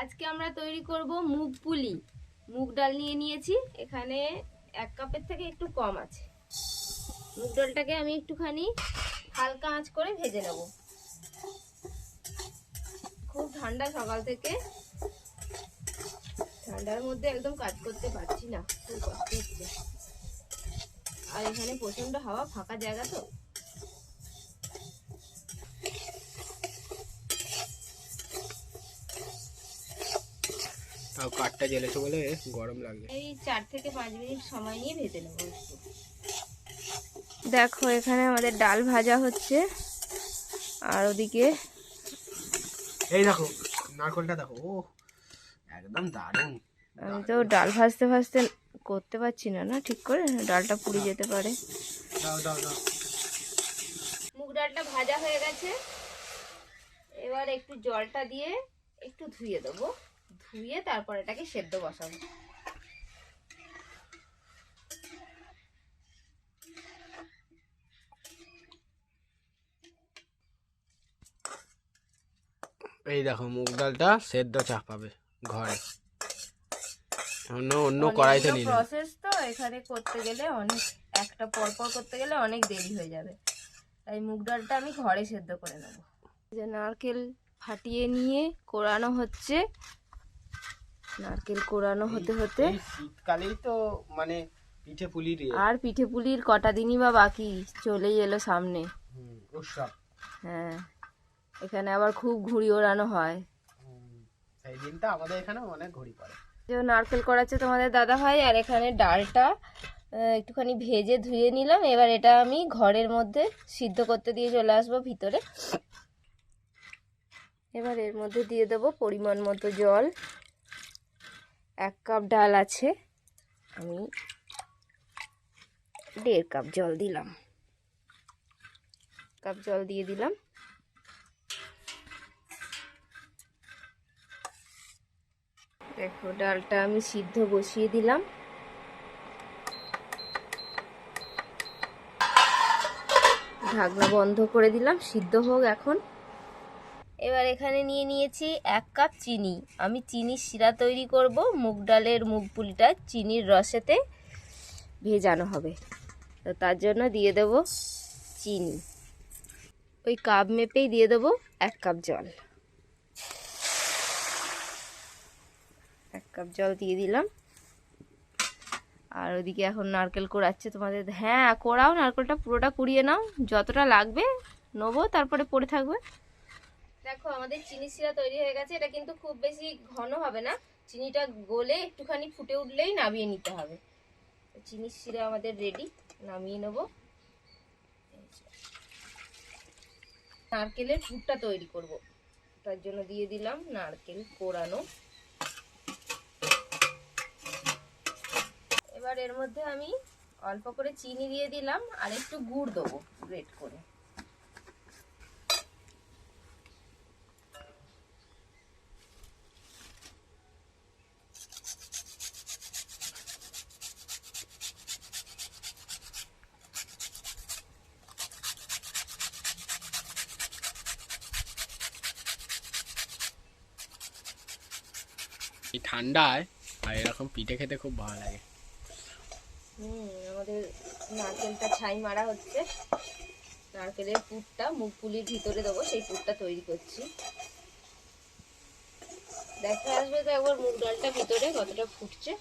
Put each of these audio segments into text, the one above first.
আজকে আমরা তৈরি করব মুগ পুলি। মুগ ডাল নিয়ে নিয়েছি। এখানে এক কাপের থেকে একটু কম আছে। মুগ ডালটাকে আমি একটুখানি হালকা আঁচ করে ভেজে নেব। খুব ঠান্ডা সকাল থেকে। ঠান্ডার মধ্যে একদম কাজ করতে পারছি না। খুব কষ্ট হচ্ছে। আর এখানে প্রচণ্ড হাওয়া, ফাঁকা জায়গা তো। তাও কাঠটা জ্বেলেছে বলে গরম লাগছে এই চার থেকে পাঁচ মিনিট সময় নিয়ে ভেজে নেব দেখো এখানে আমাদের ডাল ভাজা হচ্ছে। আর ওদিকে এই দেখো নারকলটা দেখো ও একদম দারুণ। আমি তো ডাল ভাজতে ভাজতে করতে পারছি না না? ঠিক করে? ডালটা পুড়ে যেতে পারে। দাও দাও দাও। মুগ ডালটা ভাজা হয়ে গেছে। এবার একটু জলটা দিয়ে একটু ধুয়ে দেবো। ধুয়ে তারপর এটাকে সেদ্ধ বসাবো। এই দেখো মুগ ডালটা সেদ্ধ চাপাবে ঘরে। অন্য অন্য কড়াইতে নিলে। প্রসেস তো এখানে করতে গেলে অনেক একটা পর পর করতে গেলে অনেক দেরি হয়ে যাবে। তাই মুগ ডালটা আমি ঘরে সেদ্ধ করে নেব। যে নারকেল ফাটিয়ে নিয়ে কোরানো হচ্ছে। নারকেল কোরানো হতে হতে শীতকালেই তো মানে পিঠে পুলির। আর পিঠে পুলির কটা দিনই বা বাকি চলেই এলো সামনে। হ্যাঁ এখানে আবার খুব ঘুড়ি ওড়ানো হয়। সেই দিনটা আমাদের এখানে অনেক ঘড়ি পড়ে। যে নারকেল করাচ্ছে তোমাদের দাদা ভাই আর এখানে ডালটা একটুখানি ভেজে ধুয়ে নিলাম। এবার এটা আমি ঘরের মধ্যে সিদ্ধ করতে দিয়ে চলে আসব ভিতরে। এবার এর মধ্যে দিয়ে দেবো পরিমাণ মতো জল। এক কাপ ডাল আছে। আমি দেড় কাপ জল দিলাম। কাপ জল দিয়ে দিলাম। দেখো, ডালটা আমি সিদ্ধ বসিয়ে দিলাম। ঢাকনা বন্ধ করে দিলাম। সিদ্ধ হোক এখন। এবার এখানে নিয়ে নিয়েছি এক কাপ চিনি। আমি চিনির শিরা তৈরি করব। মুগ ডালের মুগ পুলিটা চিনির রসেতে ভেজানো হবে। তো তার জন্য দিয়ে দেব চিনি। ওই কাপ মেপেই দিয়ে দেবো এক কাপ জল। এক কাপ জল দিয়ে দিলাম। আর ওদিকে এখন নারকেল কোড়াচ্ছে তোমাদের। হ্যাঁ কোড়াও, নারকেলটা পুরোটা কুড়িয়ে নাও। যতটা লাগবে নেব, তারপরে পড়ে থাকবে। দেখো, আমাদের চিনি শিরা তৈরি হয়ে গেছে। এটা কিন্তু খুব বেশি ঘন হবে না। চিনিটা গলে একটুখানি ফুটে উঠলেই নামিয়ে নিতে হবে। চিনি শিরা আমাদের রেডি নামিয়ে নেব। নারকেলের পুরটা তৈরি করব। তার জন্য দিয়ে দিলাম নারকেল কোড়ানো এবার এর মধ্যে আমি অল্প করে চিনি দিয়ে দিলাম, আর একটু গুড় দেবো, গ্রেট করে। এই ঠান্ডায় আর এরকম পিঠে খেতে খুব ভালো লাগে। হুম আমাদের নারকেলটা ছাই মারা হচ্ছে। নারকেলের পুরটা মুগ পুলির ভিতরে দেবো সেই পুরটা তৈরি করছি। দেখা আসবে তো একবার মুগ ডালটা ভিতরে কতটা ফুটছে।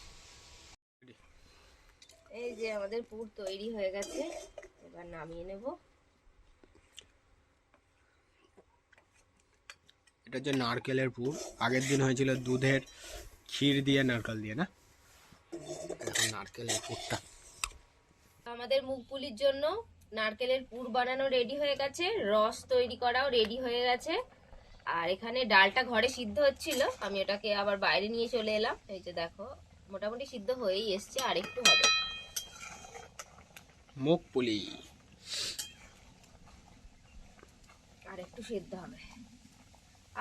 এই যে আমাদের পুর তৈরি হয়ে গেছে এবার নামিয়ে নেব। এটা হচ্ছে নারকেলের পুর। আগের দিন হয়েছিল দুধের ক্ষীর দিয়ে নারকেল দিয়ে না? এখন নারকেলের পুরটা। আমাদের মুগ পুলির জন্য নারকেলের পুর বানানো রেডি হয়ে গেছে রস তৈরি করাও রেডি হয়ে গেছে। আর এখানে ডালটা ঘরে সিদ্ধ হচ্ছিল আমি ওটাকে আবার বাইরে নিয়ে চলে এলাম। এই যে দেখো মোটামুটি সিদ্ধ হয়েই এসছে আর একটু হবে। মুখ পুলি আর একটু সিদ্ধ হবে।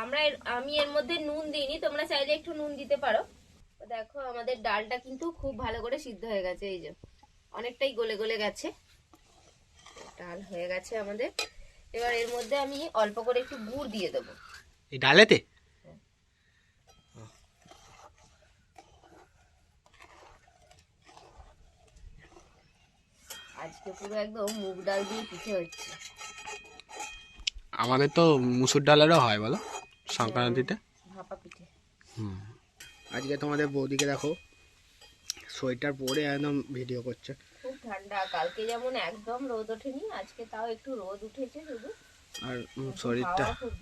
আমরা আমি এর মধ্যে নুন দিইনি তোমরা চাইলে একটু নুন দিতে পারো। দেখো আমাদের ডালটা কিন্তু খুব ভালো করে সিদ্ধ হয়ে গেছে এই যে। অনেকটাই গলে গলে গেছে। ডাল হয়ে গেছে আমাদের। এবার এর মধ্যে আমি অল্প করে একটু গুড় দিয়ে দেবো। এই ডালেতে? আজকে পুরো একদম মুগ ডাল দিয়ে পিঠে হচ্ছে। আমাদের তো মুসুর ডালেরও হয় বলো? সংক্রান্তিতে? ভাপা পিঠে হুম। আজকে তোমাদের বৌদিকে দেখো সোয়েটার পরে একদম ভিডিও করছে। খুব ঠান্ডা কালকে যেমন একদম রোদ ওঠেনি আজকে তাও একটু রোদ উঠেছে শুধু। আর শরীরটা। খুব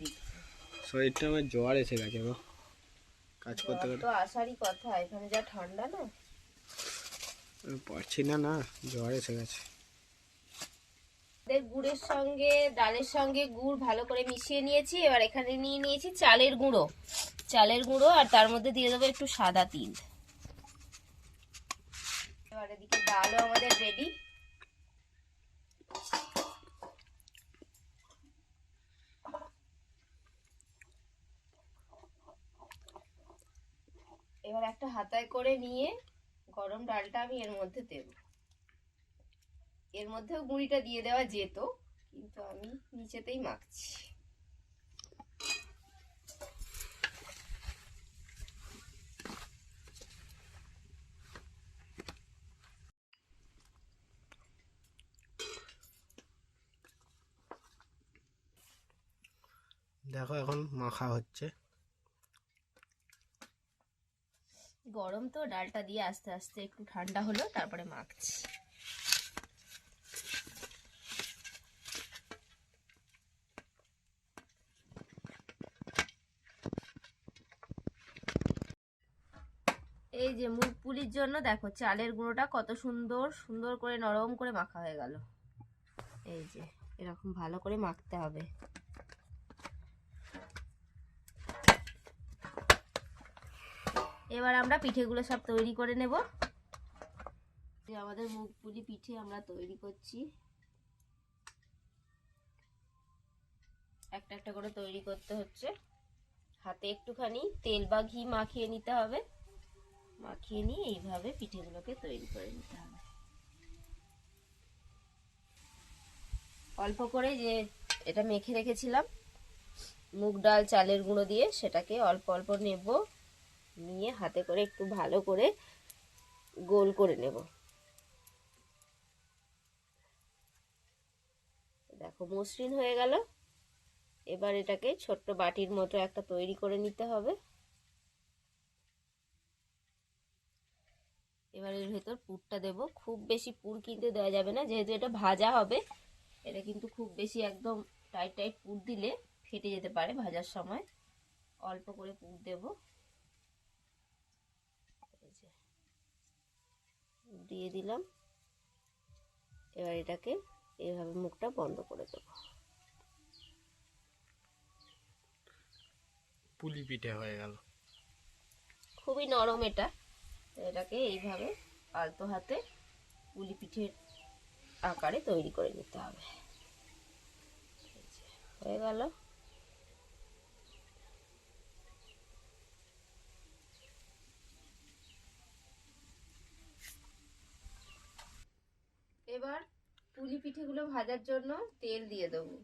শরীরটা আমার জ্বর এসে গেছে গো। কাজ করতে। তো আসারই কথা এখানে যা ঠান্ডা না। আমি পারছি না না জ্বর এসে গেছে। গুড়ের সঙ্গে, ডালের সঙ্গে গুড় ভালো করে মিশিয়ে নিয়েছি। এবার এখানে নিয়ে নিয়েছি চালের গুঁড়ো। চালের গুঁড়ো আর তার মধ্যে দিয়ে দেবো একটু সাদা তিল। এবার এদিকে ডালও আমাদের রেডি এবার একটা হাতায় করে নিয়ে গরম ডালটা আমি এর মধ্যে দেবো। এর মধ্যেও গুঁড়িটা দিয়ে দেওয়া যেত কিন্তু আমি নিচেতেই মাখছি। দেখো এখন মাখা হচ্ছে। গরম তো ডালটা দিয়ে আস্তে আস্তে একটু ঠান্ডা হলো তারপরে মাখছি এই যে মুগ পুলির জন্য দেখো চালের গুঁড়োটা কত সুন্দর সুন্দর করে নরম করে মাখা হয়ে গেল। এই যে, এরকম ভালো করে মাখতে হবে। এবার আমরা পিঠেগুলো সব তৈরি করে নেব। আমাদের মুগ পুলি পিঠে আমরা তৈরি করছি। একটা একটা করে তৈরি করতে হচ্ছে। হাতে একটুখানি তেল বা ঘি মাখিয়ে নিতে হবে। মাখিয়ে নিয়ে এইভাবে পিঠেগুলোকে তৈরি করে নিতে হবে। অল্প করে যে এটা মেখে রেখেছিলাম, মুগ ডাল, চালের গুঁড়ো দিয়ে সেটাকে অল্প অল্প নেব, নিয়ে হাতে করে একটু ভালো করে গোল করে নেব। দেখো মসৃণ হয়ে গেল। এবার এটাকে ছোট্ট বাটির মতো একটা তৈরি করে নিতে হবে। এবার এর ভেতর পুরটা দেব। খুব বেশি পুর কিন্তু দেওয়া যাবে না যেহেতু এটা ভাজা হবে। এটা কিন্তু খুব বেশি একদম টাইট টাইট পুর দিলে ফেটে যেতে পারে ভাজার সময়। অল্প করে পুর দেবো। দিয়ে দিলাম। এবার এটাকে এইভাবে মুখটা বন্ধ করে দেবো। পুলি পিঠে হয়ে গেল। খুবই নরম এটা। এটাকে এইভাবে আলতো হাতে পুলি পিঠের আকারে তৈরি করে নিতে হবে। হয়ে গেল। এবার পুলি পিঠেগুলো ভাজার জন্য তেল দিয়ে দেবো।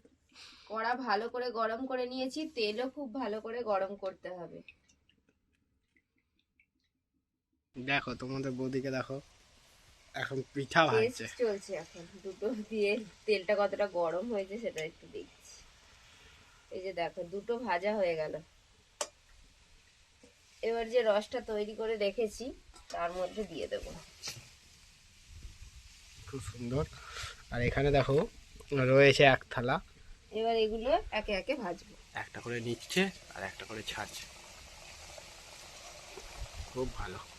কড়া ভালো করে গরম করে নিয়েছি, তেলও খুব ভালো করে গরম করতে হবে। দেখো তোমাদের বৌদিকে দেখো। এখন পিঠা ভাজছে চলছে এখন। দুটো দিয়ে তেলটা কতটা গরম হয়েছে সেটা একটু দেখছি। এই যে দেখো দুটো ভাজা হয়ে গেল। এবার যে রসটা তৈরি করে রেখেছি তার মধ্যে দিয়ে দেবো। খুব সুন্দর। আর এখানে দেখো রয়েছে এক থালা। এবার এগুলো একে একে ভাজবো। একটা করে নিচ্ছে আর একটা করে ছাড়ছে। খুব ভালো।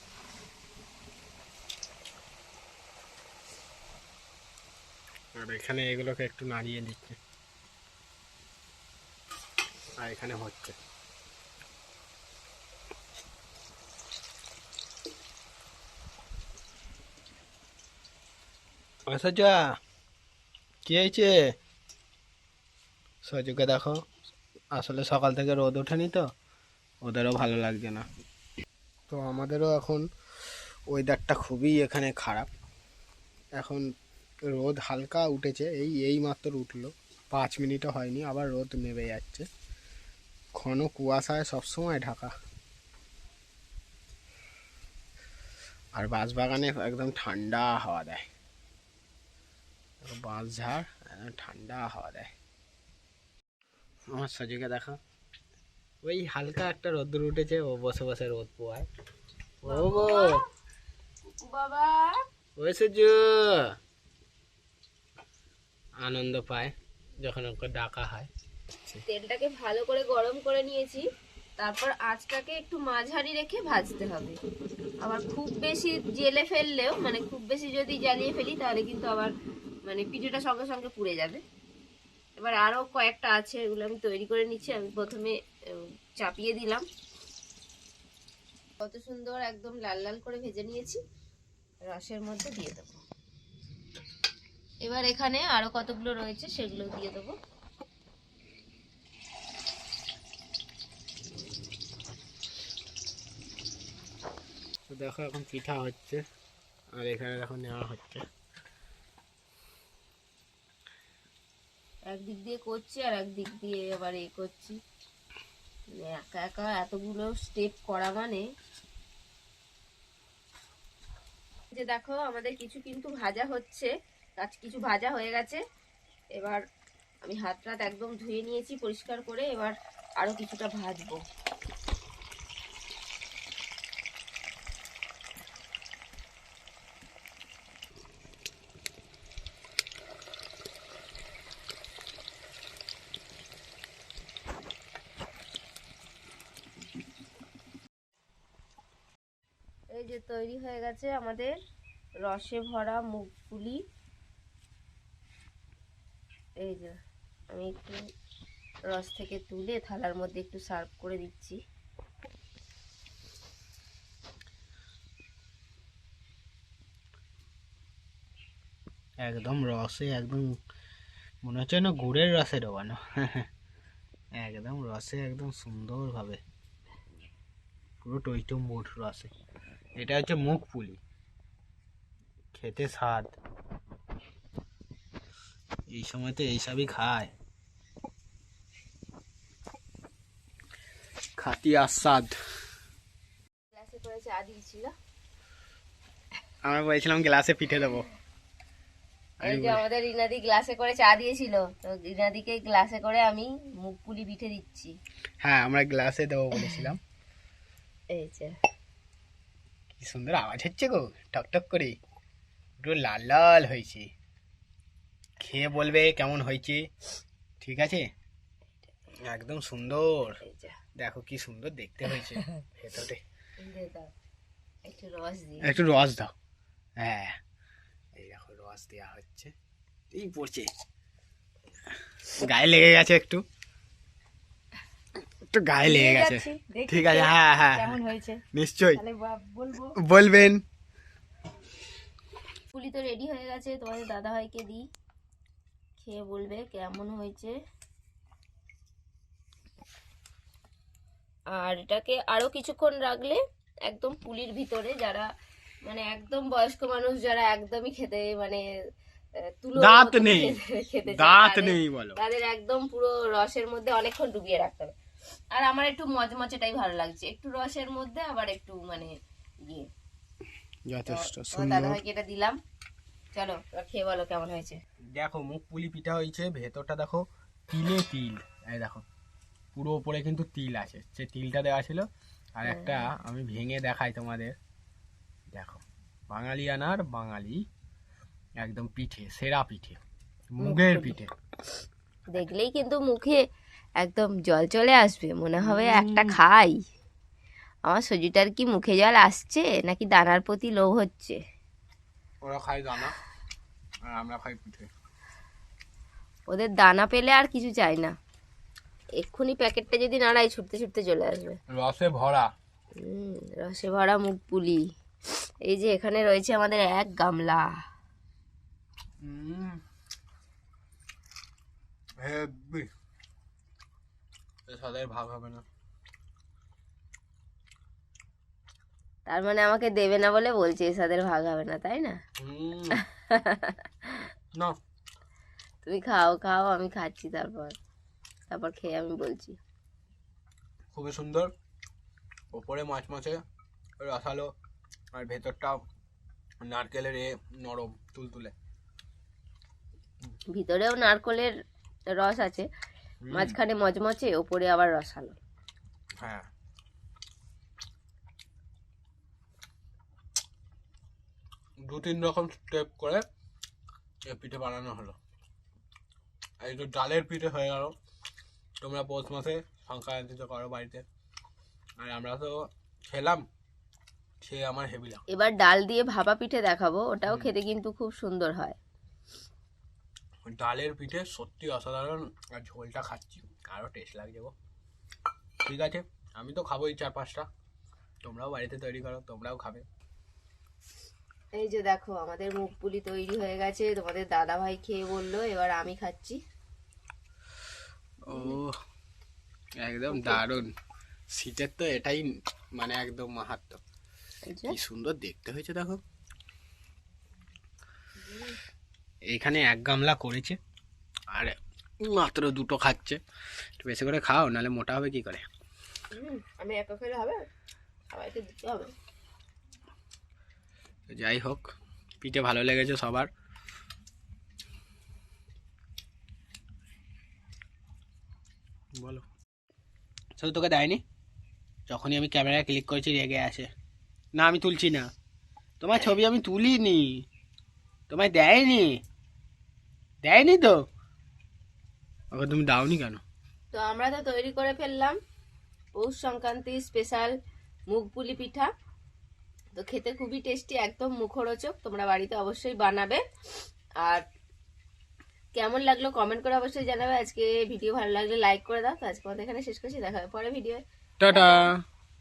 আর এখানে এগুলোকে একটু নাড়িয়ে দিচ্ছে। আর এখানে হচ্ছে। সজা কি হয়েছে? সজুকে দেখো, আসলে সকাল থেকে রোদ ওঠেনি তো, ওদেরও ভালো লাগছে না। তো আমাদেরও এখন ওয়েদারটা খুবই এখানে খারাপ। এখন রোদ হালকা উঠেছে এই এই মাত্র উঠল। পাঁচ মিনিটও হয়নি আবার রোদ নেমে যাচ্ছে। ঘন কুয়াশায় সবসময় ঢাকা। আর বাঁশবাগানে একদম ঠান্ডা হাওয়া দেয়। বাঁশ ঝাড় একদম ঠান্ডা হাওয়া দেয়। আমার সজিকে দেখা। ওই হালকা একটা রোদ্দুর উঠেছে ও বসে বসে রোদ পোয়ায়। ও গো। বাবা। ওই সূর্য আনন্দ পায়, যখন ওকে ডাকা হয়। তেলটাকে ভালো করে গরম করে নিয়েছি, তারপর আঁচটাকে একটু মাঝারি রেখে ভাজতে হবে। আবার খুব বেশি জেলে ফেললেও মানে খুব বেশি যদি জ্বালিয়ে ফেলি, তাহলে কিন্তু আবার মানে পিঠেটা সঙ্গে সঙ্গে পুড়ে যাবে। এবার আরও কয়েকটা আছে, এগুলো আমি তৈরি করে নিচ্ছি। আমি প্রথমে চাপিয়ে দিলাম। কত সুন্দর একদম লাল লাল করে ভেজে নিয়েছি। রসের মধ্যে দিয়ে দেবো। এবার এখানে আরও কতগুলো রয়েছে সেগুলো দিয়ে দেবো। দেখো এখন পিঠা হচ্ছে আর এখানে দেখো নেওয়া হচ্ছে। একদিক দিয়ে করছি আর একদিক দিয়ে আবার এ করছি। একা একা এতগুলো স্টেপ করা মানে? যে দেখো আমাদের কিছু কিন্তু ভাজা হচ্ছে। কাজ কিছু ভাজা হয়ে গেছে। এবার আমি হাত টাত একদম ধুয়ে নিয়েছি পরিষ্কার করে, এবার আরও কিছুটা ভাজবো। এই যে তৈরি হয়ে গেছে আমাদের রসে ভরা মুগ পুলি এই যে, আমি একটু রস থেকে তুলে থালার মধ্যে একটু সার্ভ করে দিচ্ছি। একদম রসে একদম, মনে হচ্ছে না গুড়ের রসে ডোবানো একদম রসে একদম সুন্দরভাবে। পুরো টইটুম্বুর রসে। এটা হচ্ছে মুখ পুলি। খেতে স্বাদ। এই সময় তো এইসবই খায়। খাতি আস্বাদ। গ্লাসে করে চা দিয়েছিল। আমরা বলছিলাম গ্লাসে পিঠে দেবো। এই যে আমাদের রিনাদি গ্লাসে করে চা দিয়েছিল তো রিনাদিকে গ্লাসে করে আমি মুগ পুলি পিঠে দিচ্ছি। হ্যাঁ আমরা গ্লাসে দেবো বলেছিলাম। এই যে। কি সুন্দর আওয়াজ হচ্ছে গো টকটক করে। পুরো লাল লাল হয়েছে। খেয়ে বলবে কেমন হয়েছে। ঠিক আছে? একদম সুন্দর। দেখো কি সুন্দর দেখতে হয়েছে ভেতরে একটু রস দাও। হ্যাঁ এই দেখো রস দেওয়া হচ্ছে। এই পড়ছে। গায়ে লেগে গেছে একটু। একটু গায়ে লেগে গেছে। ঠিক আছে হ্যাঁ হ্যাঁ নিশ্চয়ই। বা- বলব। বলবেন। পুলি তো রেডি হয়ে গেছে তোমাদের দাদা ভাইকে দিই। খেয়ে বলবে কেমন হয়েছে। আর এটাকে আরও কিছুক্ষণ রাখলে একদম পুলির ভিতরে যারা মানে একদম বয়স্ক মানুষ যারা একদমই খেতে মানে দাঁত নেই। দাঁত তাদের- নেই বলো। তাদের একদম পুরো রসের মধ্যে অনেকক্ষণ ডুবিয়ে রাখতে হবে। আর আমার একটু মচমচেটাই ভালো লাগছে একটু রসের মধ্যে আবার একটু মানে ইয়ে। যথেষ্ট সুন্দর। এটা দিলাম। চলো খেয়ে বলো কেমন হয়েছে। দেখো মুখ পুলি পিঠা হয়েছে ভেতরটা দেখো তিলে তিল। এই দেখো পুরো উপরে কিন্তু তিল আছে সে তিলটা দেওয়া ছিল। আর একটা আমি ভেঙে দেখাই তোমাদের। দেখো বাঙালি আনার বাঙালি একদম পিঠে সেরা পিঠে মুগের পিঠে। দেখলেই কিন্তু মুখে একদম জল চলে আসবে মনে হবে একটা খাই। আমার সজিটার কি মুখে জল আসছে নাকি দানার প্রতি লোভ হচ্ছে? ওরা খাই দানা আর আমরা খাই পিঠে। ওদের দানা পেলে আর কিছু চাই না। এক্ষুনি প্যাকেটটা যদি নাড়াই ছুটতে ছুটতে চলে আসবে। রসে ভরা। রসে ভরা মুখ পুলি। এই যে এখানে রয়েছে আমাদের এক গামলা। ভাগ হবে না। তার মানে আমাকে দেবে না বলে বলছে এসাদের ভাগ হবে না তাই না? তুমি খাও খাও আমি খাচ্ছি তারপর। তারপর খেয়ে আমি বলছি। খুবই সুন্দর। ওপরে মাছ মাছে রসালো আর ভেতরটা নারকেলের এ নরম তুলতুলে। ভিতরেও নারকেলের রস আছে মাঝখানে মচমচে ওপরে আবার রসালো। হ্যাঁ। দু তিন রকম স্টেপ করে এই পিঠে বানানো হলো। এই তো ডালের পিঠে হয়ে গেল। তোমরা পৌষ মাসে সংক্রান্তিতে করো বাড়িতে। আর আমরা তো খেলাম সে আমার হেভি লাগে এবার ডাল দিয়ে ভাপা পিঠে দেখাবো ওটাও খেতে কিন্তু খুব সুন্দর হয়। ডালের পিঠে সত্যি অসাধারণ আর ঝোলটা খাচ্ছি আরও টেস্ট লাগছে গো। ঠিক আছে আমি তো খাবোই চার পাঁচটা। তোমরাও বাড়িতে তৈরি করো তোমরাও খাবে। এই যে দেখো আমাদের মুখ পুলি তৈরি হয়ে গেছে। তোমাদের দাদা ভাই খেয়ে বলল এবার আমি খাচ্ছি। ও একদম দারুণ। শীতের তো এটাই মানে একদম মাহাত্ম কি সুন্দর দেখতে হয়েছে দেখো। এখানে এক গামলা করেছে আর মাত্র দুটো খাচ্ছে। একটু বেশি করে খাও নাহলে মোটা হবে কি করে? আমি একা খেলে হবে সবাইকে দিতে হবে। যাই হোক, পিঠে ভালো লেগেছে সবার। বলো। শুধু তোকে দেয়নি? যখনই আমি ক্যামেরায় ক্লিক করেছি, রেগে আসে না, আমি তুলছি না। তোমার ছবি আমি তুলিনি। তোমায় দেয়নি। দেয়নি তো? ওকে তুমি দাওনি কেন? তো আমরা তো তৈরি করে ফেললাম। পৌষ সংক্রান্তি স্পেশাল মুগপুলি পিঠা। তো খেতে খুবই টেস্টি, একদম মুখরোচক, তোমরা বাড়িতে অবশ্যই বানাবে। আর কেমন লাগল কমেন্ট করে অবশ্যই জানাবে। আজকে ভিডিও ভালো লাগলে লাইক করে দাও। তো আজকে আমাদের এখানে শেষ করছি, দেখা হবে পরে ভিডিও টাটা।